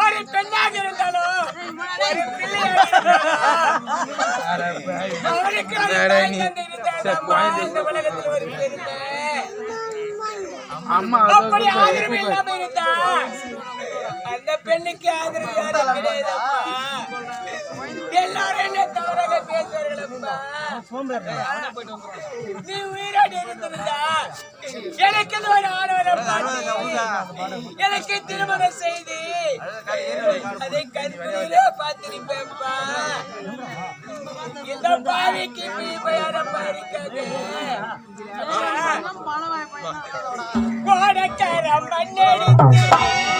ஒரு பெண்ணாக இருந்தாலும் ஒரு அப்படி ஆதரவு அந்த பெண்ணுக்கு ஆதரவு கிடையாதப்பா எல்லாரும் என்ன தவறாக பேசுவார்கள் நீ உயிரோடு இருந்திருந்தா எனக்கு ஒரு ஆடவரம் எனக்கு திருமணம் செய்து அதை கருத்திலே பார்த்திருப்பேன்ப்பா இந்த பாவிக்கு பயண பாவிக்காது கோடக்கார மண்ணெடுத்து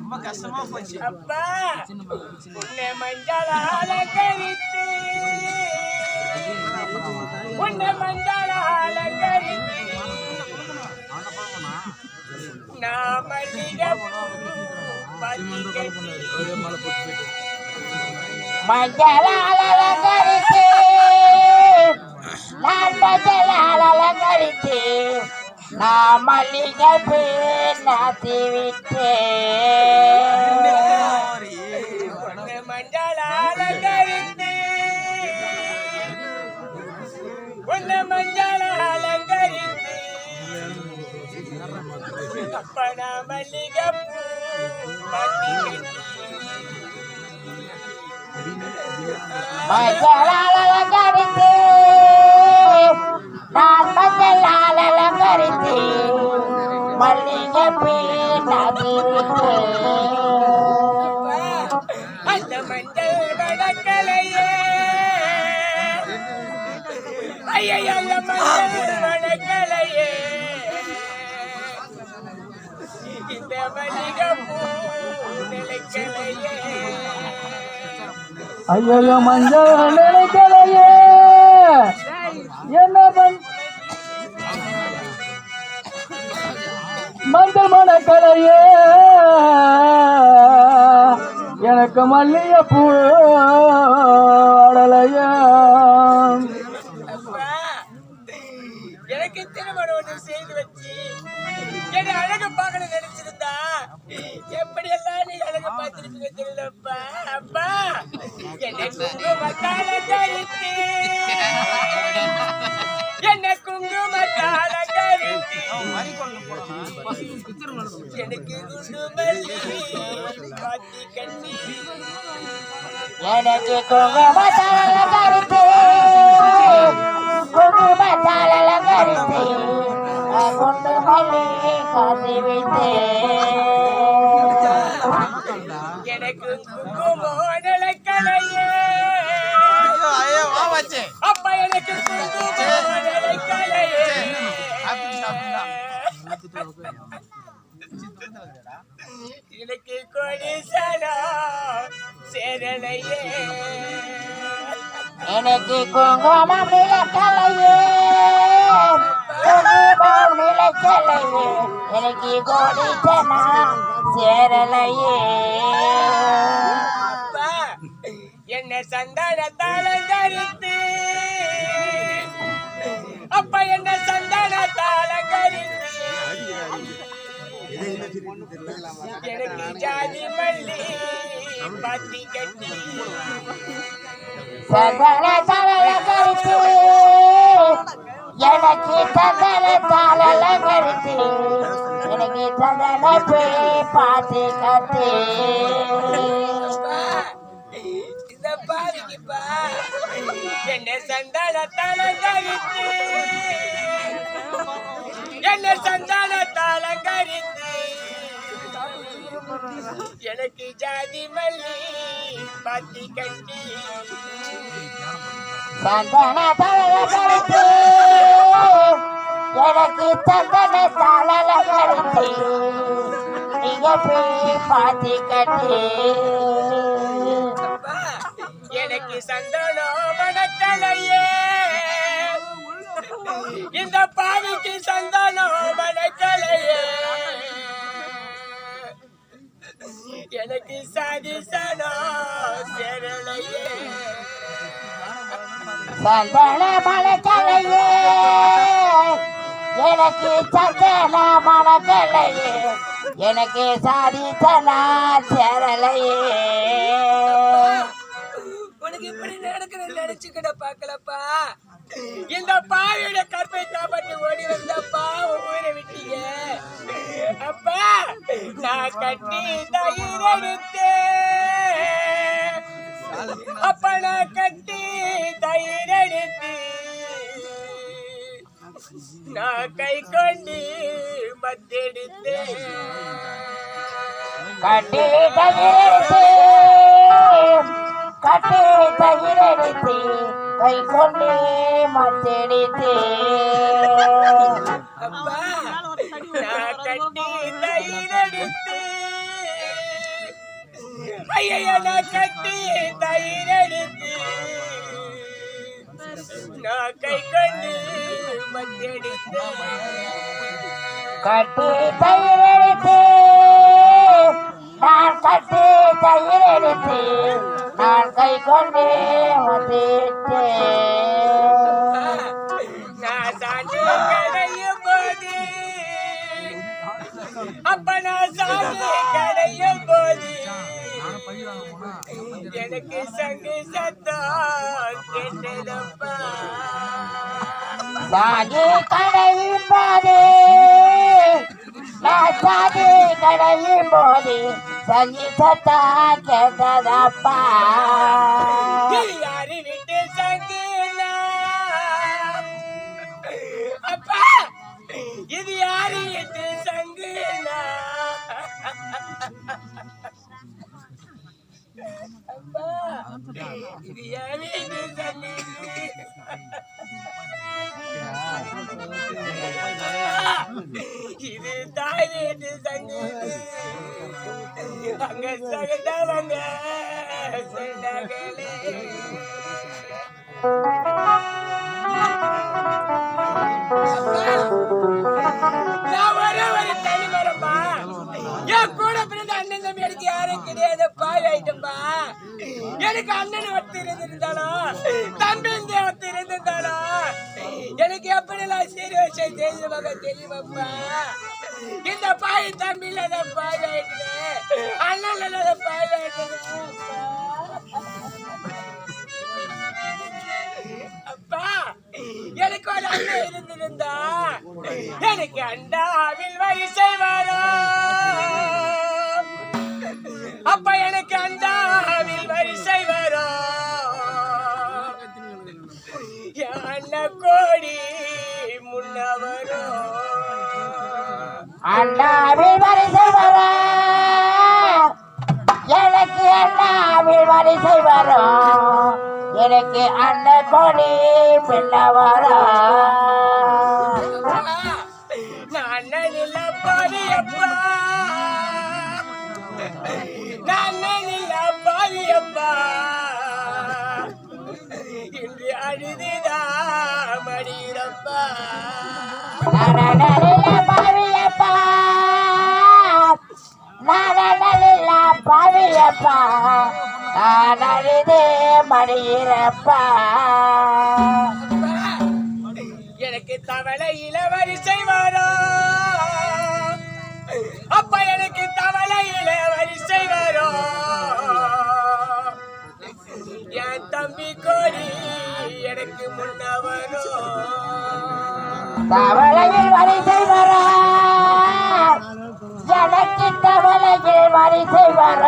ரொம்ப கஷ்டமா போச்சு அப்பா உன்னை மஞ்சளால கரித்து பூ அலங்கரித்து நான் மஞ்சளால் அலங்கரித்து நான் மல்லிகை நாத்தி விட்டேன் உன்னை மல்லிகை பூ பத்தி நான் மஞ்சளால் அலங்கரித்து மல்லிகை அந்த மஞ்சள் ஐயா அந்த மஞ்சள். ஐயோ மஞ்சள் நினைக்கலையே. என்ன பண் மஞ்சள் மணக்கலையே. எனக்கு மல்லிகை பூ அடலையா என்னை குங்குமத்தால கழித்து எனக்கு குண்டு மல்லி காத்தி கண்ணி எனக்கு குங்குமத்தால கருத்து கொடி சனம் சேரலையே. எனக்கு குங்குமம் நிலக்கலையே குங்குமம் நிலக்கலையே எனக்கு கோடிச்சனா சேரலையே. என்ன சந்தானத்தால கருத்து அப்பா என்ன ஜாதி மல்லி பத்தி கட்டி சந்தன தலல கருத்து எனக்கு கருத்து எனக்கு போய் பார்த்து இந்த என்ன சந்தானத்தால கருத்து என்ன சந்தானத்தால கருத்து எனக்கு ஜாதி மல்லி பத்தி கட்டி. சந்தன தலல கருத்து எனக்கு சந்தன தலல கருத்து நீங்க போய் பார்த்து கட்டு. எனக்கு சந்தானம் மணக்கலையே இந்த பாவிக்கு சந்தானம் சந்தன மணக்கலையே எனக்கு சந்தன மணக்கலையே எனக்கு சாதித்தனா சேரலையே. உனக்கு இப்படி நடக்கிறது நினைச்சுக்கிட பாக்கலப்பா இந்த பாவியோட கற்பை காப்பாற்றி ஓடி வந்தப்பா உன் உயிரை விட்டீங்க அப்பா நான் கட்டி தயிர் அப்பன கட்டி தயிரெடுத்து நான் கை கொண்டு மத்தெடுத்தேன் கட்டி தயிரெடுத்து கட்டி தயிரெடுத்து கை கொண்டு மத்தெடுத்து. ஐயா நான் கட்டி தயிரெடுத்து நான் கை கொண்டு மத்தெடுத்து கட்டி தயிர் எடுத்து நான் கட்டி தயிர் எடுத்து நான் கை கொண்டே நான் கடையும் போது அப்ப நான் சாஞ்சி கடையும் எனக்கு சங்கு சத்தம் கேட்டதப்பா சாதி கடையும் போது நான் சாதி கடையும் போது சஞ்சி சத்தா கேட்டதப்பா. யாரு விட்டு சங்குனா அப்பா இது யாரு விட்டு சங்குனா இது யாரு விட்டு சங்கு இது தாய் வீட்டு சங்கு அங்க சகந்தவங்க சொன்னாங்களே எனக்கு அண்ணன் ஒருத்தர் இருந்திருந்தாலும் தம்பி இந்த ஒருத்தர் இருந்திருந்தாலும் எனக்கு எப்படிலாம் சீரி வச்சு தெரியுமாங்க தெரியுமாப்பா? இந்த பாய் தம்பி இல்லாத பாய் ஆயிட்டு அண்ணன் இல்லாத பாய் ஆயிட்டு அப்பா எனக்கு ஒரு அண்ணன் இருந்திருந்தா எனக்கு அண்டாவில் வயசை வரும். அப்ப எனக்கு அண்டா அண்ணாவில் வரிசை வர எனக்கு அண்ணாவில் வரிசை வரும் எனக்கு அண்ணன் கொடி பின்ன வரும் பாவியப்பா நானழுது மடியிறப்பா எனக்கு தவளையில வரிசை வரும் அப்ப எனக்கு தவளையில வரிசை வரும் என் தம்பி கோடி எனக்கு முன்ன வரும் தவளையில் வரிசை வர எனக்கு தவளையில் வரிசை வர.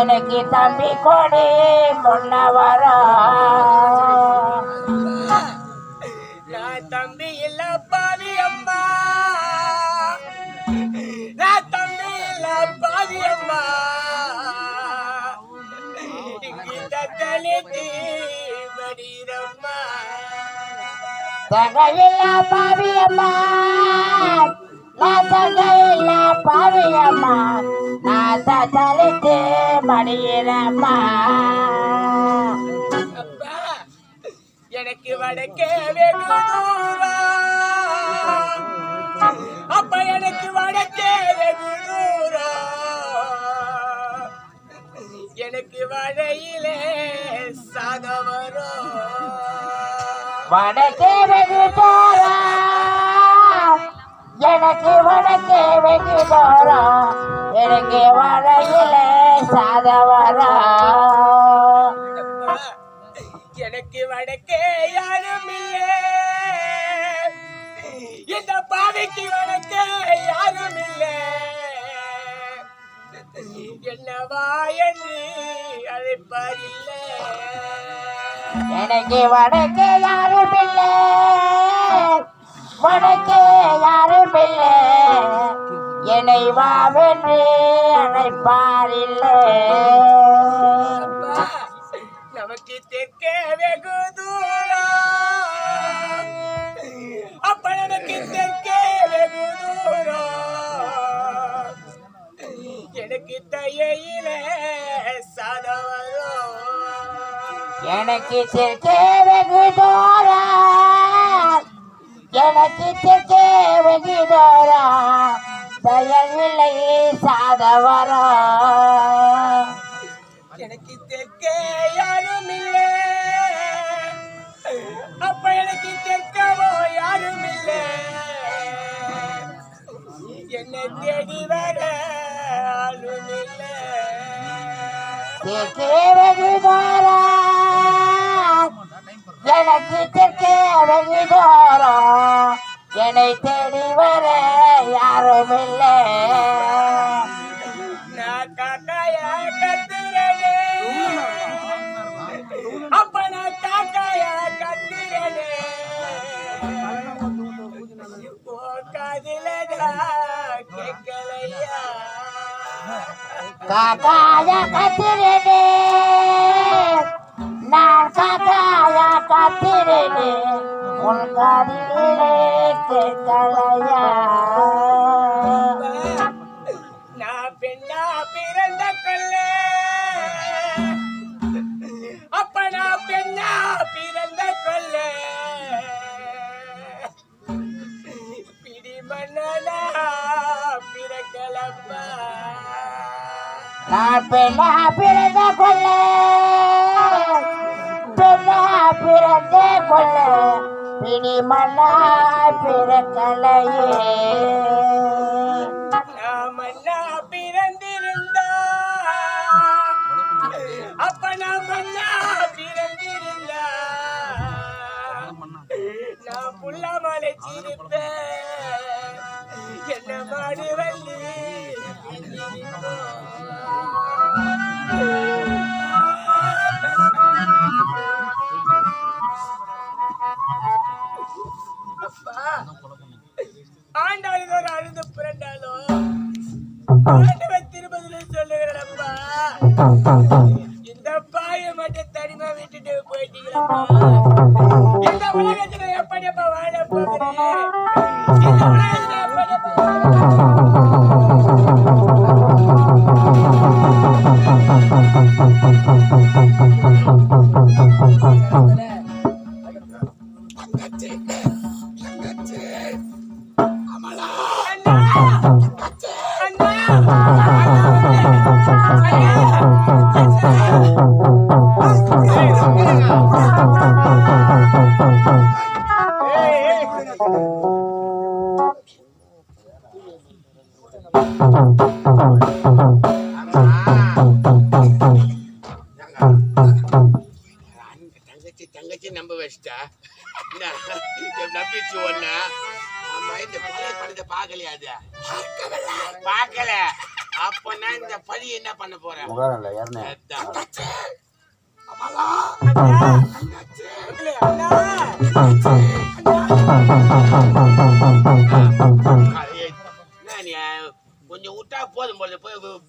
எனக்கு தம்பி கொடி முன்ன வர நான் தம்பி இல்ல பாவி அம்மா. நான் தம்பி இல்ல பாவி அம்மா. தகையில்ல பாவியம்மா தகையில்ல பாவியம்மா. நான் தத்தளித்து மடியிறம்மா. அப்பா எனக்கு வடக்கே வெகு அப்ப எனக்கு வடக்கே வெகு எனக்கு வடையிலே சாதம் வரும். வடக்கே எனக்கு வடக்கே வெகு தூரம் எனக்கு வடையிலே சாத வரும் அப்பா, எனக்கு வடக்கே யாரும் இல்லை. இந்த பாவிக்கு வடக்கே யாரும் இல்லை. என்னவா என்று அழைப்பார் இல்லை. எனக்கு வடக்கே யாரும் இல்லை. வடக்கே யாரும் இல்லை என்னை வாவென்று அழைப்பாரில்லை நமக்கு தெற்கே வெகு தூரம். அப்ப நமக்கு தெற்கே வெகு தூரம். எனக்கு தையில சதவரும். எனக்கு தெற்கே வெகு தூரம். எனக்கு தூரம் தயவில்லை சாதவரம் எனக்கு தெற்கே யாரும் இல்லை அப்ப எனக்கு தெற்கவோ யாரும் இல்லை என்னை தேடி வர ஆளும் இல்லை தூரம் எனக்கு தெற்கே வெகு தூரம் என்னை தேடி வர யாரும் இல்லை காக்காயா கத்துறனே. கத்திரனே. உன் காதிலே கேட்கலையா? நான் பெண்ணா பிறந்த கொல்ல அப்ப நான் பெண்ணா பிறந்த கொல்ல பிடி மன்னனா பிறக்கலப்பா. நான் பெண்ணா பிறந்த இனி மண்ணா பிறக்கலையே நான் பிறந்திருந்தா அப்ப நான் மன்னா பிறந்திருந்தா நான் புள்ள மலைச்சிருப்பேன் என்ன மாடு வள்ளி. ஆண்டாளுக்கு ஒரு அழுது புரண்டாலும் ஆண்டவன் திருப்பதில சொல்லுகிறப்பா இந்த பாய மட்டும் தனிமா விட்டுட்டு போயிட்டீங்களப்பா இந்த உலகத்துல எப்படிப்பா வாழ போகிறேன் தங்கச்சி தங்கச்சி நம்ப வச்சிட்டா. நம்பிச்சு ஒண்ணு. ஆமா இந்த பழைய படத்தை பார்க்கலையா அது? பார்க்கல. அப்ப நான் இந்த பழி என்ன பண்ண போறேன் அதான்.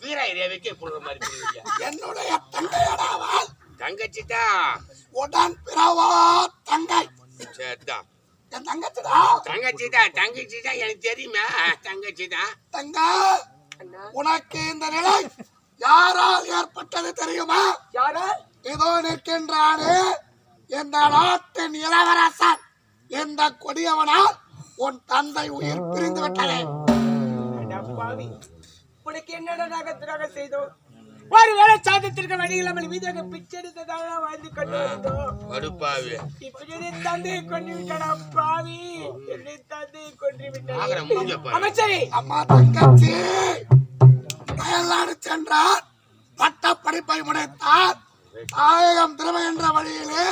வீர ஏரியா வைக்க போடுற மாதிரி. என்னுடைய தங்கையடாவால் தங்கச்சி தான் உடன் பிறவா தங்கை. சரிதான் என் தங்கச்சிடா. தங்கச்சி தான் தங்கச்சி தான் எனக்கு தெரியுமா. தங்கச்சி தான் தங்க உனக்கு இந்த நிலை யாரால் ஏற்பட்டது தெரியுமா? யாரா? இதோ நிற்கின்றானே இந்த நாட்டின் இளவரசன். இந்த கொடியவனால் உன் தந்தை உயிர் பிரிந்து விட்டது. உனக்கு நாங்க துரோகம் செய்தோம் ஒருவேளை சாதத்திற்கு வழி இல்லாமல் வீதியாக பிச்செடுத்ததால வாழ்ந்து கொண்டு வந்தோம். கடுப்பாவே இப்படி தந்தையை கொண்டு விட்டடா பாவி என்னை தந்தையை கொண்டு விட்டார். மூஞ்ச பாரு. அமைச்சரே. அம்மா தங்கச்சி அயல்நாடு சென்றார். பட்ட படிப்பை முடித்தார். தாயகம் திரும்ப என்ற வழியிலே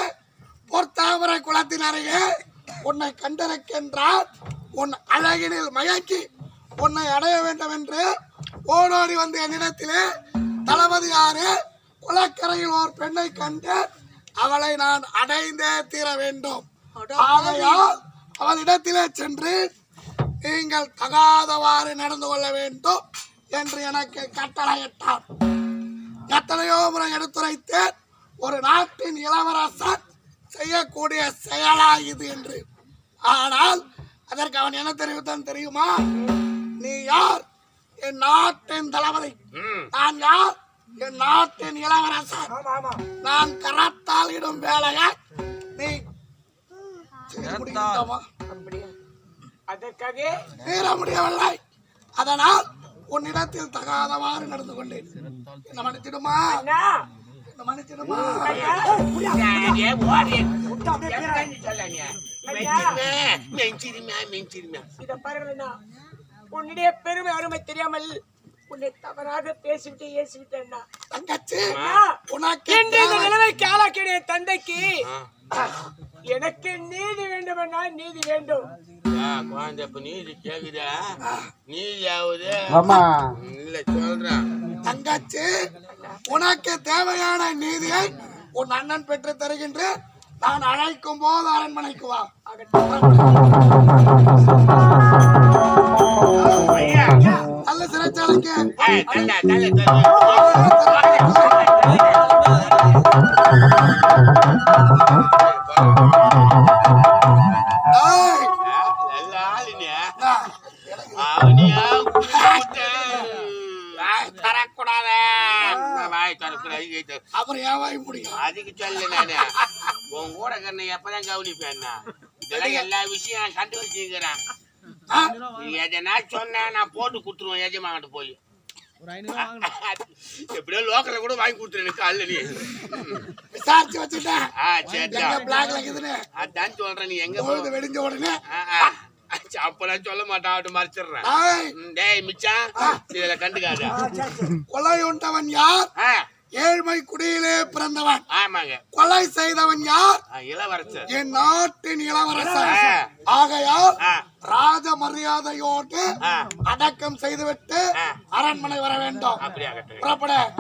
பொற்தாமரை குளத்தின் அருகே உன்னை கண்டிருக்கின்றார் உன் அழகினில் மயக்கி உன்னை அடைய வேண்டும் என்று ஓடோடி வந்த என்னிடத்திலே தளபதியாரே குளக்கரையில் ஒரு பெண்ணை கண்டு அவளை நான் அடைந்தே தீர வேண்டும். ஆகையால் அவளிடத்திலே சென்று நீங்கள் தகாதவாறு நடந்து கொள்ள வேண்டும் என்று எனக்கு கட்டளையிட்டார் எத்தனையோ முறை எடுத்துரைத்தேன். ஒரு நாட்டின் இளவரசன் செய்யக்கூடிய செயலா இது என்று. ஆனால் அதற்கு அவன் என்ன தெரிவித்தான் தெரியுமா? நீ யார்? என் நாட்டின் தளபதி. நான் யார்? என் நாட்டின் இளவரசர். நான் கரத்தால் இடும் வேலையை நீ? அதற்காக மீற முடியவில்லை. அதனால் உன்னிடத்தில் தகாதவாறு நடந்து கொண்டேன் என்ன மன்னிச்சிடுமா? அண்ணா. என்ன சொல்லங்க மெஞ்சிருமே மெஞ்சிருமே. இத பாருங்கண்ணா உன்னுடைய பெருமை அருமை தெரியாமல் உன்னை தவறாக பேசிவிட்டு ஏசிவிட்டேன்னா தங்கச்சி உனக்கு இந்த நிலைமைக்கு ஆளாக்கிய தந்தைக்கு. எனக்கு நீதி வேண்டுமென்னா நீதி வேண்டும். ஆ, குழந்தை இப்ப நீதி கேக்குதா? நீதியாவது? இல்ல சொல்றேன் தங்கச்சி உனக்கு தேவையான நீதியை உன் அண்ணன் பெற்று தருகின்றேன் நான் அழைக்கும் போது அரண்மனைக்கு வா. அப்புறம் ஏன் வாய் முடியும் அதுக்கு சொல்லு நானு உன் கூட கண்ணை எப்பதான் கவனிப்பேன் எல்லா விஷயம் நான் எதனா சொன்ன நான் போட்டு குடுத்துருவேன் எஜமான்கிட்ட போய். எப்படியோ லோக்கல்ல கூட வாங்கி கொடுத்துரு காலைல நீ. விசாரிச்சு வச்சுட்டேன். ஆ சரி பிளாக்ல இருக்குதுன்னு அதான் சொல்றேன் நீ எங்க வெடிஞ்ச உடனே. சொல்ல மாட்டேன் அவட்டு மறைச்சிடுறேன். டேய் மிச்சான் இதுல கண்டுக்காத. கொலை உண்டவன் யார்? ஆ, ஏழ்மை குடியிலே பிறந்தவன். ஆமாங்க. கொலை செய்தவன் யார்? இளவரசர். என் நாட்டின் இளவரசன். ஆ. ஆகையால் ராஜ மரியாதையோடு. அடக்கம் செய்துவிட்டு. அரண்மனை வர வேண்டும். புறப்பட.